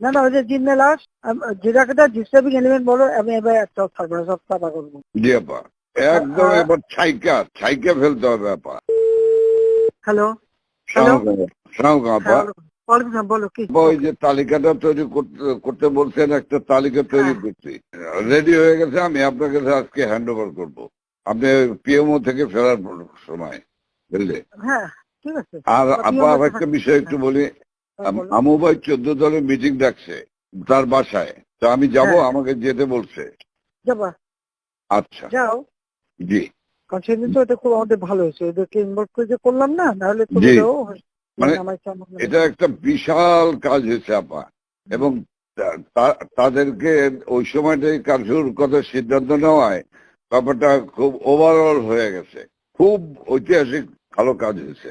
না না ওই যে জিন্নে লাশ যেটাকে ডিস্টার্বিং এলিমেন্ট বলো আমি এবার একটা থাকব না সব চাপা করব জি আপা। একদম এবার ছাইকা ছাইকা ফেলতে হবে আপা। হ্যালো? ওই যে তালিকাটা তৈরি করতে করতে বলছেন একটা তালিকা তৈরি হ্যাঁ। করছি। রেডি হয়ে গেছে আমি আপনার কাছে আজকে হ্যান্ড ওভার করব। আপনি পিএমও থেকে ফেরার পর- সময় বুঝলে? হ্যাঁ ঠিক আছে। আর আপা আর একটা বিষয় একটু হ্যাঁ, বলো। আমু ভাই চোদ্দ দলের মিটিং ডাকছে তার বাসায়। তো আমি যাব হ্যাঁ। আমাকে যেতে বলছে। যাবা? আচ্ছা। যাও। জি। সেদিন তো এটা খুব আমাদের ভালো হয়েছে। ওদেরকে ইনভলভ করে যে করলাম না নাহলে তো জি। ওদেরও মানে। এটা একটা বিশাল কাজ হয়েছে আপা। এবং তাদেরকে ওই সময়টাই কারফিউর কথা সিদ্ধান্ত নেওয়ায় ব্যাপারটা খুব ওভারঅল হয়ে গেছে। খুব ঐতিহাসিক ভালো কাজ হয়েছে।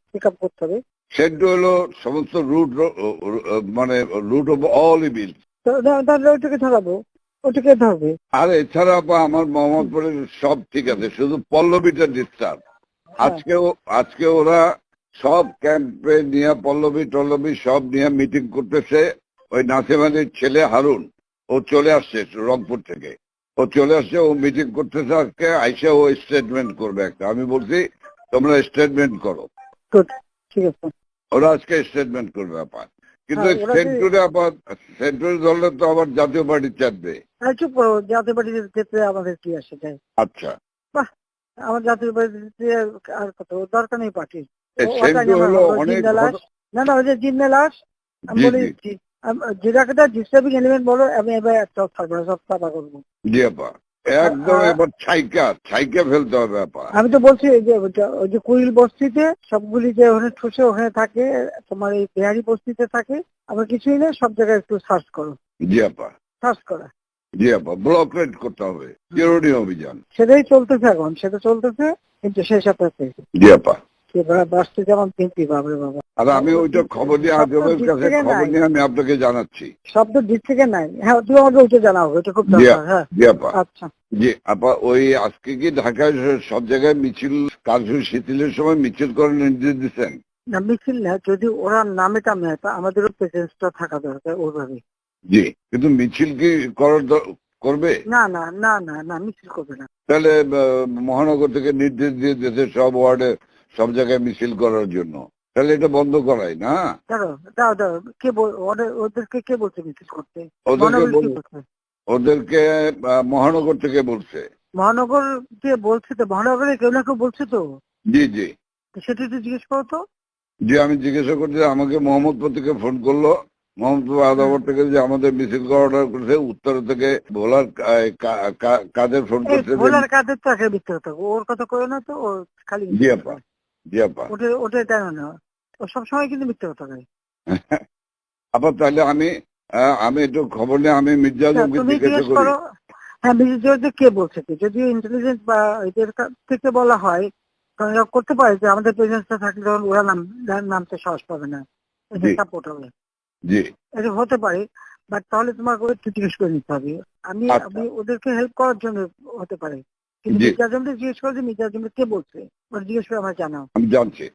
পিক আপ করতে হবে। সেন্টু হলো সমস্ত রুট মানে রুট অফ অল ইভিল তাহলে ওইটাকে ধরাবো ওটাকে ধরবে আর এছাড়া আমার মোহাম্মদপুরের সব ঠিক আছে শুধু পল্লবীটা ডিস্টার্ব হ্যাঁ। আজকে আজকে ওরা সব ক্যাম্পে নিয়ে পল্লবী টল্লবী সব নিয়ে মিটিং করতেছে। ওই নাসিমানির ছেলে হারুন ও চলে আসছে রংপুর থেকে। ও চলে আসছে ও মিটিং করতেছে আজকে আইসে ও স্টেটমেন্ট করবে একটা। আমি বলছি তোমরা স্টেটমেন্ট করো। গুড ঠিক আছে। ওরা আজকে স্টেটমেন্ট করবে আপা কিন্তু হ্যাঁ, ওরা যে- সেন্টুরে আবার সেন্টুরি দলে তো আবার জাতীয় পার্টি চাপবে চুপ করো জাতীয় পার্টির ক্ষেত্রে আমাদের কি আসে যায় আচ্ছা। আমার জাতীয় পার্টিতে আর কত দরকার নেই পার্টির না না ওই যে জিন্নে লাশ আমি বলে। দিচ্ছি যেটাকে ডিস্টার্বিং এলিমেন্ট বলো আমি এবার একটা না সব চাপা করব জি আপা একদম এবার ছাইকা ছাইকা ফেলতে হবে ব্যাপার। আমি তো বলছি এই যে ওই যে কুইল বস্তিতে সবগুলি যে ওখানে ঠুসে ওখানে থাকে তোমার এই বিহারি বস্তিতে থাকে আবার কিছুই না সব জায়গায় একটু সার্চ করো। জি আপা। সার্চ করা। জি আপা ব্লক রেড করতে হবে জরুরি অভিযান। সেটাই চলতেছে এখন সেটা চলতেছে কিন্তু সেই সাথে জি আপা। বাঁচতে যেমন তিনটি বাবরে বাবা। আর আমি ওইটা খবর নিয়ে আজমের কাছে খবর নিয়ে আমি আপনাকে জানাচ্ছি। শব্দ ডিস্ট্রিক্টে নাই। হ্যাঁ তুমি আমাকে ওইটা জানাও ওইটা খুব দরকার হ্যাঁ। জি আপা। আচ্ছা। জি আপা ওই আজকে কি ঢাকায় সব জায়গায় মিছিল শিথিলের সময় মিছিল করার নির্দেশ দিচ্ছেন? না মিছিল না যদি ওরা নামে টামে হয় তা আমাদেরও প্রেজেন্সটা থাকা দরকার ওইভাবে জি কিন্তু মিছিল কি করার করবে? না না না না না মিছিল করবে না। তাহলে মহানগর থেকে নির্দেশ দিয়ে দিয়েছে সব ওয়ার্ডে সব জায়গায় মিছিল করার জন্য। তাহলে এটা বন্ধ করাই না? দাঁড়ো দাও দাও কে ওদেরকে কে বলছে মিছিল করতে? ওদেরকে মহানগর ওদেরকে থেকে বলছে। মহানগর কে বলছে তো? মহানগরে কেউ না কেউ বলছে তো? জি জি। সেটা একটু জিজ্ঞেস করো তো। জি আমি জিজ্ঞাসা করছি আমাকে মোহাম্মদপুর থেকে ফোন করল। মোহাম্মদপুর আদাবর থেকে যে আমাদের মিছিল করা অর্ডার করেছে উত্তর থেকে ভোলার কাদের ফোন করছে যে- ভোলার কাদের তো একটা মিথ্যে কথা ওর কথা কয়ে না তো ও খালি জি আপা। জি আপা ওটা ও সবসময় কিন্তু মিথ্যে কথা কয় আপা তাহলে আমি আমি একটু খবর নিয়ে আমি মির্জা আচ্ছা, আজমকে জিজ্ঞাসা করি। হ্যাঁ কে বলছে যদি ইন্টেলিজেন্স বা এদের থেকে বলা হয় করতে পারে যে আমাদের প্রেজেন্সটা থাকলে তখন ওরা নাম নামতে সাহস পাবে না। সাপোর্ট হবে। জি। এটা হতে পারে বাট তাহলে তোমাকে একটু জিজ্ঞেস করে নিতে হবে। আমি আচ্ছা। আমি ওদেরকে হেল্প করার জন্য হতে পারে। কিন্তু। মির্জা আজমকে জিজ্ঞেস করে যে মির্জা আজমকে কে বলছে? ওটা জিজ্ঞেস করে আমার জানাও। আমি জানছি।